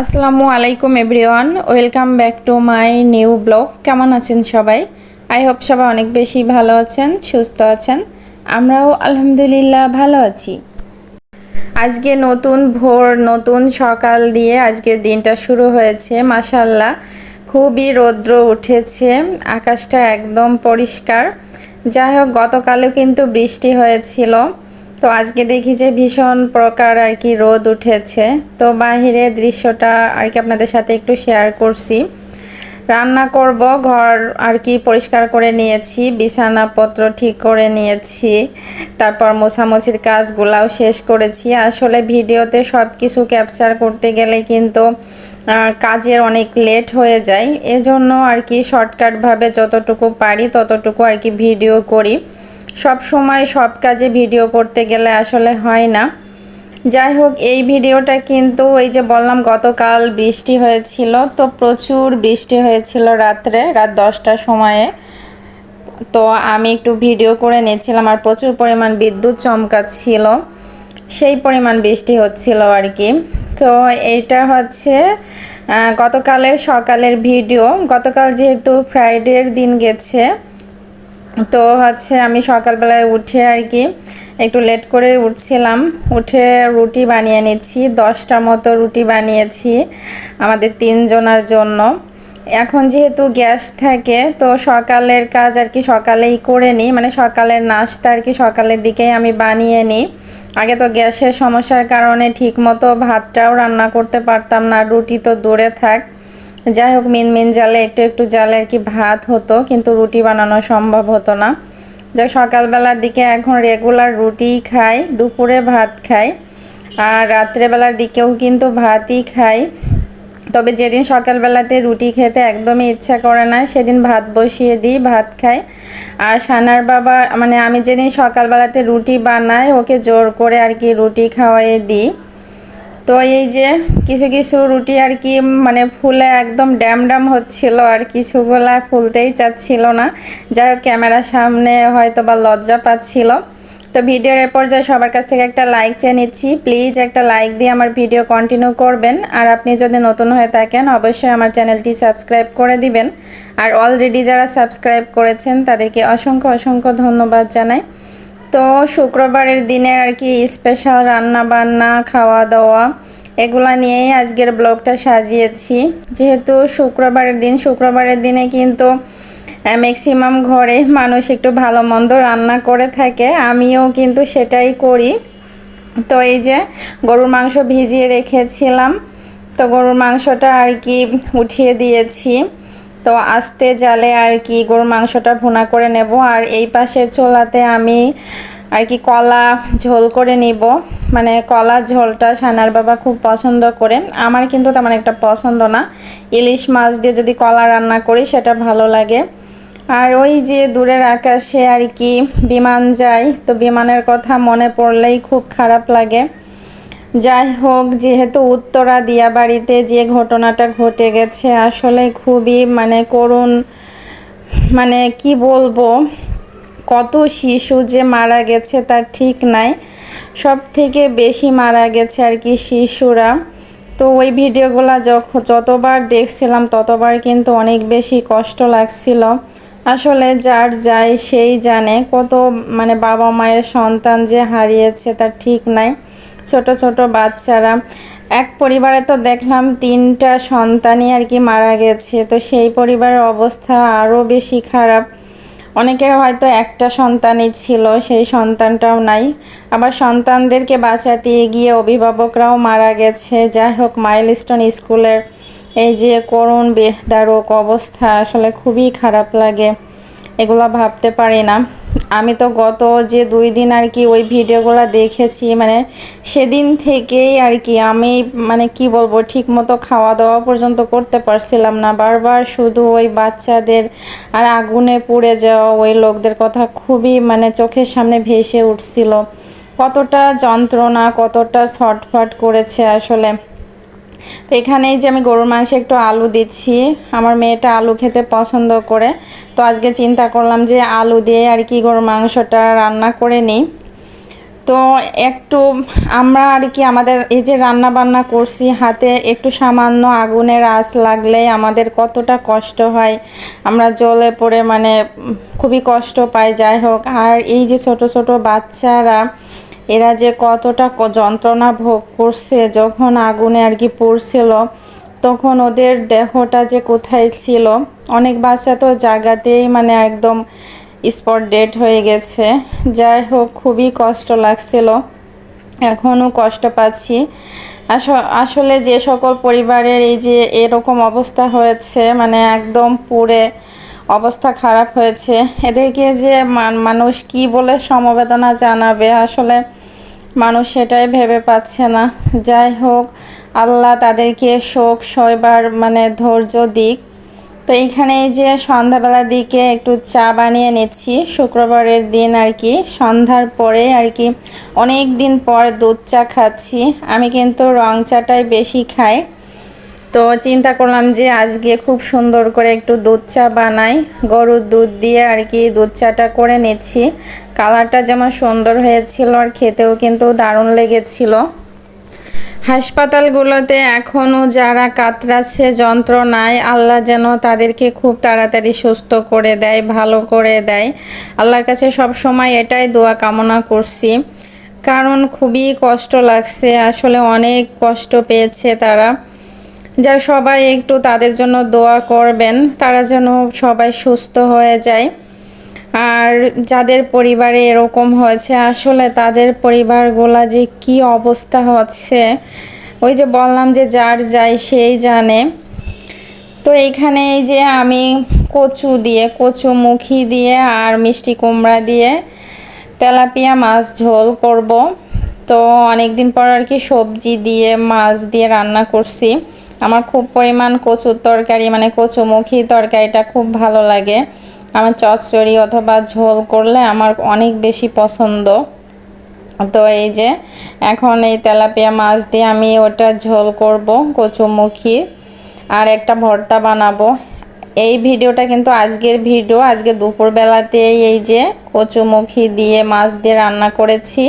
আসসালামু আলাইকুম everyone, welcome back to my new blog. কেমন আছেন সবাই? আই হোপ সবাই অনেক বেশি ভালো আছেন, সুস্থ আছেন। আমরাও আলহামদুলিল্লাহ ভালো আছি। আজকে নতুন ভোর, নতুন সকাল দিয়ে আজকের দিনটা শুরু হয়েছে মাসাল্লাহ খুবই রৌদ্র উঠেছে, আকাশটা একদম পরিষ্কার। যাই হোক, গতকালেও কিন্তু বৃষ্টি হয়েছিল। তো আজকে দেখি যে ভীষণ প্রকার আর কি রোদ উঠেছে। তো বাহিরের দৃশ্যটা আর কি আপনাদের সাথে একটু শেয়ার করছি। রান্না করব, ঘর আর কি পরিষ্কার করে নিয়েছি, বিছানাপত্র ঠিক করে নিয়েছি, তারপর মোছামুছির কাজগুলাও শেষ করেছি। আসলে ভিডিওতে সব কিছু ক্যাপচার করতে গেলে কিন্তু কাজের অনেক লেট হয়ে যায়। এজন্য আর কি শর্টকাটভাবে যতটুকু পারি, ততটুকু আর কি ভিডিও করি। সব সময় সব কাজে ভিডিও করতে গেলে আসলে হয় না। যাই হোক, এই ভিডিওটা কিন্তু এই যে বললাম, গতকাল বৃষ্টি হয়েছিল, তো প্রচুর বৃষ্টি হয়েছিল রাত্রে, রাত দশটার সময়ে। তো আমি একটু ভিডিও করে নিয়েছিলাম আর প্রচুর পরিমাণ বিদ্যুৎ চমকাচ্ছিল, সেই পরিমাণ বৃষ্টি হচ্ছিল আর কি। তো এটা হচ্ছে গতকালের সকালের ভিডিও। গতকাল যেহেতু ফ্রাইডের দিন গেছে তো হচ্ছে আমি সকালবেলায় উঠে আর কি একটু লেট করে উঠছিলাম। উঠে রুটি বানিয়ে নিচ্ছি, দশটা মতো রুটি বানিয়েছি আমাদের তিনজনের জন্য। এখন যেহেতু গ্যাস থাকে, তো সকালের কাজ আর কি সকালেই করে নিই। মানে সকালের নাস্তা আর কি সকালের দিকেই আমি বানিয়ে নিই। আগে তো গ্যাসের সমস্যার কারণে ঠিক মতো ভাতটাও রান্না করতে পারতাম না, রুটি তো দূরে থাক। যাই হোক মিন মিন জালে একটু একটু জালে আর কি ভাত হতো, কিন্তু রুটি বানানো সম্ভব হতো না। যাই, সকালবেলার দিকে এখন রেগুলার রুটি খাই, দুপুরে ভাত খাই, আর রাত্রেবেলার দিকেও কিন্তু ভাতই খাই। তবে যেদিন সকালবেলাতে রুটি খেতে একদমই ইচ্ছা করে না, সেদিন ভাত বসিয়ে দিই, ভাত খাই। আর সানার বাবা মানে আমি যেদিন সকালবেলাতে রুটি বানাই, ওকে জোর করে আর কি রুটি খাওয়াই দিই। তো এই যে কিছু কিছু রুটি আর কি মানে ফুলে একদম ড্যাম ড্যাম হচ্ছিল আর কিছুগুলা ফুলতেই চাচ্ছিল না। যাই হোক, ক্যামেরার সামনে হয়তো বা লজ্জা পাচ্ছিল। তো ভিডিওর এ পর্যায়ে সবার কাছ থেকে একটা লাইক চেয়ে নিচ্ছি। প্লিজ একটা লাইক দিয়ে আমার ভিডিও কন্টিনিউ করবেন। আর আপনি যদি নতুন হয়ে থাকেন, অবশ্যই আমার চ্যানেলটি সাবস্ক্রাইব করে দিবেন। আর অলরেডি যারা সাবস্ক্রাইব করেছেন, তাদেরকে অসংখ্য অসংখ্য ধন্যবাদ জানাই। তো শুক্রবারের দিনে আর কি স্পেশাল রান্না বান্না খাওয়া দাওয়া এগুলা নিয়েই আজকের ব্লগটা সাজিয়েছি। যেহেতু শুক্রবারের দিন, শুক্রবারের দিনে কিন্তু ম্যাক্সিমাম ঘরে মানুষ একটু ভালো মন্দ রান্না করে থাকে, আমিও কিন্তু সেটাই করি। তো এই যে গরুর মাংস ভিজিয়ে রেখেছিলাম, তো গরুর মাংসটা আর কি উঠিয়ে দিয়েছি। তো আস্তে জালে আর কি গরুর মাংসটা ভুনা করে নেব। আর এই পাশে চোলাতে আমি আর কি কলা ঝোল করে নিব। মানে কলা ঝোলটা সানার বাবা খুব পছন্দ করে। আমার কিন্তু তেমন একটা পছন্দ না। ইলিশ মাছ দিয়ে যদি কলা রান্না করি সেটা ভালো লাগে। আর ওই যে দূরের আকাশে আর কি বিমান যায়, তো বিমানের কথা মনে পড়লেই খুব খারাপ লাগে। যাই হোক, যেহেতু উত্তরা দিয়াবাড়িতে যে ঘটনাটা ঘটে গেছে, আসলে খুবই মানে করুণ মানে কি বলব, কত শিশু যে মারা গেছে তার ঠিক নাই। সব থেকে বেশি মারা গেছে আর কি শিশুরা। তো ওই ভিডিওগুলো যখন যতবার দেখছিলাম, ততবার কিন্তু অনেক বেশি কষ্ট লাগছিল। আসলে যার যায় সেই জানে কত মানে বাবা মায়ের সন্তান যে হারিয়েছে তার ঠিক নাই। ছোট ছোট বাচ্চারা। এক পরিবারে তো দেখলাম তিনটা সন্তানই আর কি মারা গেছে। তো সেই পরিবারের অবস্থা আরও বেশি খারাপ। অনেকের হয়তো একটা সন্তানই ছিল, সেই সন্তানটাও নাই। আবার সন্তানদেরকে বাঁচাতে গিয়ে অভিভাবকরাও মারা গেছে। যাই হোক, মাইলস্টোন স্কুলের এই যে করুণ বেদারক অবস্থা আসলে খুবই খারাপ লাগে। এগুলো ভাবতে পারি না। আমি তো গত যে দুই দিন আর কি ওই ভিডিওগুলো দেখেছি মানে সেদিন থেকেই আর কি আমি মানে কি বলব ঠিক মতো খাওয়া দাওয়া পর্যন্ত করতে পারছিলাম না। বারবার শুধু ওই বাচ্চাদের আর আগুনে পুড়ে যাওয়া, ওই লোকদের কথা খুবই মানে চোখের সামনে ভেসে উঠছিল। কতটা যন্ত্রণা, কতটা ছটফট করেছে আসলে। তো এখানেই যে আমি গরুর মাংসে একটু আলু দিচ্ছি। আমার মেয়েটা আলু খেতে পছন্দ করে। তো আজকে চিন্তা করলাম যে আলু দিয়ে আর কি গরুর মাংসটা রান্না করে নিই। তো একটু আমরা আর কি আমাদের এই যে রান্না বান্না করছি, হাতে একটু সামান্য আগুনের আঁচ লাগলে আমাদের কতটা কষ্ট হয়। আমরা জলে পড়ে মানে খুবই কষ্ট পাই, যাই হোক। আর এই যে ছোট ছোট বাচ্চারা এরা যে কতটা যন্ত্রণা ভোগ করছে, যখন আগুনে আর কি পড়ছিল, তখন ওদের দেহটা যে কোথায় ছিল, অনেক বাচ্চা তো জায়গাতেই মানে একদম স্পট ডেট হয়ে গেছে। যাই হোক, খুবই কষ্ট লাগছিল। এখনও কষ্ট পাচ্ছি। আসলে যে সকল পরিবারের এই যে এরকম অবস্থা হয়েছে মানে একদম পুরে অবস্থা খারাপ হয়েছে। এদেরকে যে মানুষ কি বলে সমবেদনা জানাবে, আসলে মানুষ সেটাই ভেবে পাচ্ছে না। যাই হোক, আল্লাহ তাদেরকে শোক সয়বার মানে ধৈর্য দিক। তো এইখানে এই যে সন্ধ্যাবেলার দিকে একটু চা বানিয়ে নিচ্ছি। শুক্রবারের দিন আর কি, সন্ধ্যার পরে আর কি অনেক দিন পর দুধ চা খাচ্ছি। আমি কিন্তু রং চাটাই বেশি খাই। তো চিন্তা করলাম যে আজকে খুব সুন্দর করে একটু দুধ চা বানাই। গরুর দুধ দিয়ে আর কি দুধ চাটা করে নিচ্ছি। কালারটা যেমন সুন্দর হয়েছিল আর খেতেও কিন্তু দারুণ লেগেছিল। হাসপাতালগুলোতে এখনও যারা কাতরাচ্ছে যন্ত্রণায় আল্লাহ যেন তাদেরকে খুব তাড়াতাড়ি সুস্থ করে দেয়, ভালো করে দেয়। আল্লাহর কাছে সব সময় এটাই দোয়া কামনা করছি। কারণ খুবই কষ্ট লাগছে, আসলে অনেক কষ্ট পেয়েছে তারা। যা সবাই একটু তাদের জন্য দোয়া করবেন, তারা যেন সবাই সুস্থ হয়ে যায়। আর যাদের পরিবারে এরকম হয়েছে, আসলে তাদের পরিবারগুলা যে কি অবস্থা হচ্ছে, ওই যে বললাম যে যার যায় সেই জানে। তো এইখানে এই যে আমি কচু দিয়ে, কচু মুখি দিয়ে আর মিষ্টি কুমড়া দিয়ে তেলাপিয়া মাছ ঝোল করব। তো অনেক দিন পর আর কি সবজি দিয়ে, মাছ দিয়ে রান্না করছি। আমার খুব পরিমাণ কচুর তরকারি মানে কচুমুখী তরকারিটা খুব ভালো লাগে। আমার চচ্চড়ি অথবা ঝোল করলে আমার অনেক বেশি পছন্দ। তো এই যে, এখন এই তেলাপিয়া মাছ দিয়ে আমি ওটা ঝোল করব, কচুমুখী, আর একটা ভর্তা বানাবো। এই ভিডিওটা কিন্তু আজকের ভিডিও, আজকে দুপুরবেলাতেই এই যে কচুমুখী দিয়ে মাছ দিয়ে রান্না করেছি,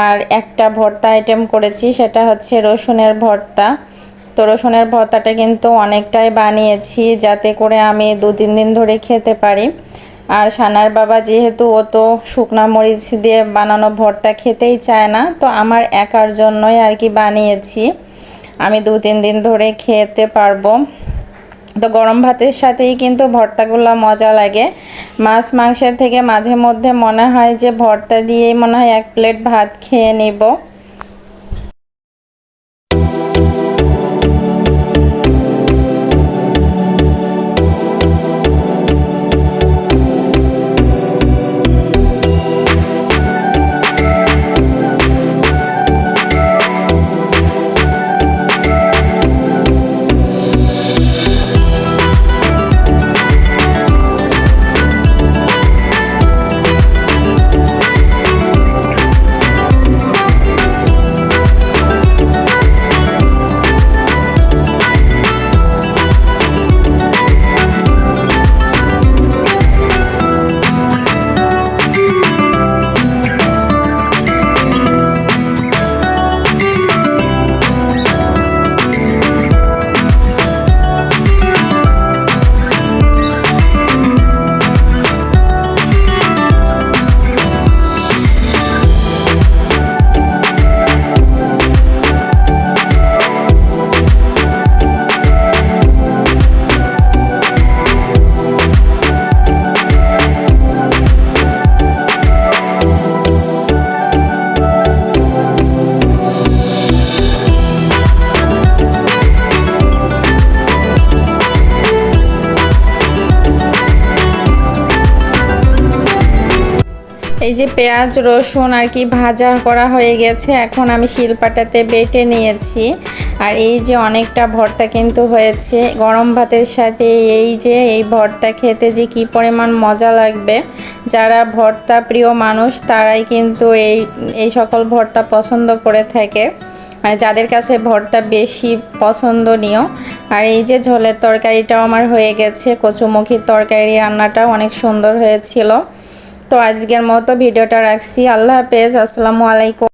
আর একটা ভর্তা আইটেম করেছি, সেটা হচ্ছে রসুনের ভর্তা। তো রসুনের ভর্তাটা কিন্তু অনেকটাই বানিয়েছি যাতে করে আমি দু, তিন দিন ধরে খেতে পারি। আর সানার বাবা যেহেতু ও তো শুকনা মরিচ দিয়ে বানানো ভর্তা খেতেই চায় না, তো আমার একার জন্যই আর কি বানিয়েছি। আমি দু, তিন দিন ধরে খেতে পারব। তো গরম ভাতের সাথেই কিন্তু ভর্তাগুলো মজা লাগে। মাছ মাংসের থেকে মাঝে মধ্যে মনে হয় যে ভর্তা দিয়েই মনে হয় এক প্লেট ভাত খেয়ে নিব। এই যে পেঁয়াজ, রসুন আর কি ভাজা করা হয়ে গেছে, এখন আমি শিলপাটাতে বেটে নিয়েছি। আর এই যে অনেকটা ভর্তা কিন্তু হয়েছে, গরম ভাতের সাথে এই যে এই ভর্তা খেতে যে কি পরিমাণ মজা লাগবে। যারা ভর্তা প্রিয় মানুষ, তারাই কিন্তু এই এই সকল ভর্তা পছন্দ করে থাকে। মানে যাদের কাছে ভর্তা বেশি পছন্দনীয়, আর এই যে ঝোলের তরকারিটাও আমার হয়ে গেছে, কচুমুখির তরকারি রান্নাটাও অনেক সুন্দর হয়েছিল। তো আজকের মতো ভিডিওটা রাখছি। আল্লাহ হাফেজ। আসসালামু আলাইকুম।